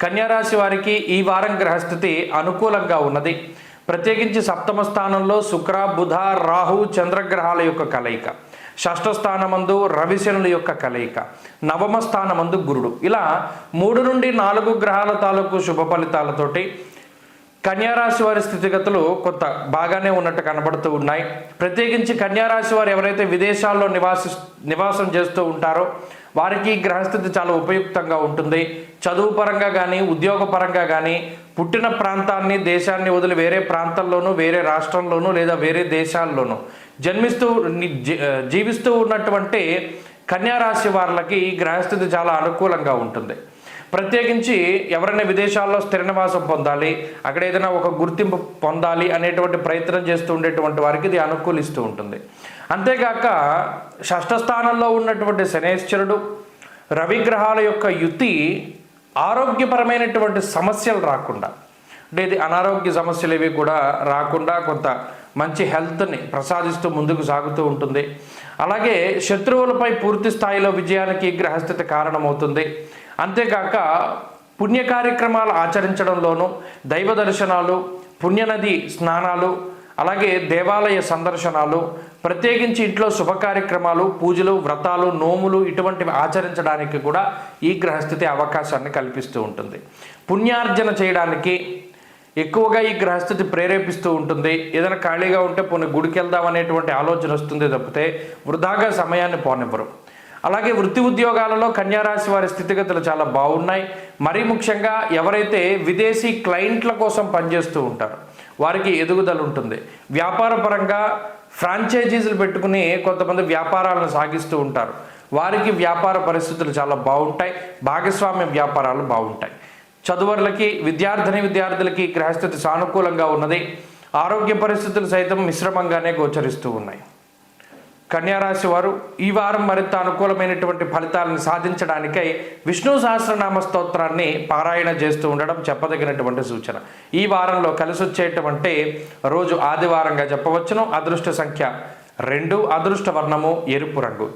కన్యారాశి వారికి ఈ వారం గ్రహస్థితి అనుకూలంగా ఉన్నది. ప్రత్యేకించి సప్తమ స్థానంలో శుక్ర బుధ రాహు చంద్రగ్రహాల యొక్క కలయిక. షష్ఠ స్థానమందు రవిశనుల యొక్క కలయిక. నవమ స్థానమందు గురుడు. ఇలా మూడు నుండి నాలుగు గ్రహాల తాలూకు శుభ ఫలితాలతోటి కన్యారాశి వారి స్థితిగతులు కొంత బాగానే ఉన్నట్టు కనబడుతూ ఉన్నాయి. ప్రత్యేకించి కన్యారాశి వారు ఎవరైతే విదేశాల్లో నివాసి నివాసం చేస్తూ ఉంటారో వారికి గ్రహస్థితి చాలా ఉపయుక్తంగా ఉంటుంది. చదువు పరంగా కానీ ఉద్యోగ పరంగా కానీ పుట్టిన ప్రాంతాన్ని దేశాన్ని వదిలి వేరే ప్రాంతంలోనూ వేరే రాష్ట్రంలోనూ లేదా వేరే దేశాల్లోనూ జన్మిస్తూ జీ- జీవిస్తూ ఉన్నటువంటి కన్యారాశి వాళ్ళకి ఈ గ్రహస్థితి చాలా అనుకూలంగా ఉంటుంది. ప్రత్యేకించి ఎవరైనా విదేశాల్లో స్థిర నివాసం పొందాలి అక్కడ ఏదైనా ఒక గుర్తింపు పొందాలి అనేటువంటి ప్రయత్నం చేస్తూ ఉండేటువంటి వారికి ఇది అనుకూలిస్తూ ఉంటుంది. అంతేగాక షష్ఠస్థానంలో ఉన్నటువంటి శనేశ్వరుడు రవిగ్రహాల యొక్క యుతి ఆరోగ్యపరమైనటువంటి సమస్యలు రాకుండా అంటే ఇది అనారోగ్య సమస్యలు ఇవి కూడా రాకుండా కొంత మంచి హెల్త్ని ప్రసాదిస్తూ ముందుకు సాగుతూ ఉంటుంది. అలాగే శత్రువులపై పూర్తి స్థాయిలో విజయానికి ఈ గ్రహస్థితి కారణమవుతుంది. అంతేకాక పుణ్య కార్యక్రమాలు ఆచరించడంలోనూ దైవ దర్శనాలు పుణ్యనది స్నానాలు అలాగే దేవాలయ సందర్శనాలు ప్రత్యేకించి ఇంట్లో శుభ కార్యక్రమాలు పూజలు వ్రతాలు నోములు ఇటువంటివి ఆచరించడానికి కూడా ఈ గ్రహస్థితి అవకాశాన్ని కల్పిస్తూ ఉంటుంది. పుణ్యార్జన చేయడానికి ఎక్కువగా ఈ గ్రహస్థితి ప్రేరేపిస్తూ ఉంటుంది. ఏదైనా ఖాళీగా ఉంటే పోనీ గుడికి వెళ్దాం అనేటువంటి ఆలోచన వస్తుంది తప్పితే వృధాగా సమయాన్ని పోనివ్వరు. అలాగే వృత్తి ఉద్యోగాలలో కన్యారాశి వారి స్థితిగతులు చాలా బాగున్నాయి. మరీ ముఖ్యంగా ఎవరైతే విదేశీ క్లయింట్ల కోసం పనిచేస్తూ ఉంటారు వారికి ఎదుగుదల ఉంటుంది. వ్యాపారపరంగా ఫ్రాంచైజీలు పెట్టుకుని కొంతమంది వ్యాపారాలను సాగిస్తూ ఉంటారు. వారికి వ్యాపార పరిస్థితులు చాలా బాగుంటాయి. భాగస్వామ్య వ్యాపారాలు బాగుంటాయి. చదువర్లకి విద్యార్థిని విద్యార్థులకి గ్రహస్థితి సానుకూలంగా ఉన్నది. ఆరోగ్య పరిస్థితులు సైతం మిశ్రమంగానే గోచరిస్తూ ఉన్నాయి. కన్యారాశి వారు ఈ వారం మరింత అనుకూలమైనటువంటి ఫలితాలను సాధించడానికై విష్ణు సహస్రనామ స్తోత్రాన్ని పారాయణ చేస్తూ ఉండడం చెప్పదగినటువంటి సూచన. ఈ వారంలో కలిసి వచ్చేటువంటి రోజు ఆదివారంగా చెప్పవచ్చును. అదృష్ట సంఖ్య రెండు అదృష్ట వర్ణము ఎరుపు రంగు.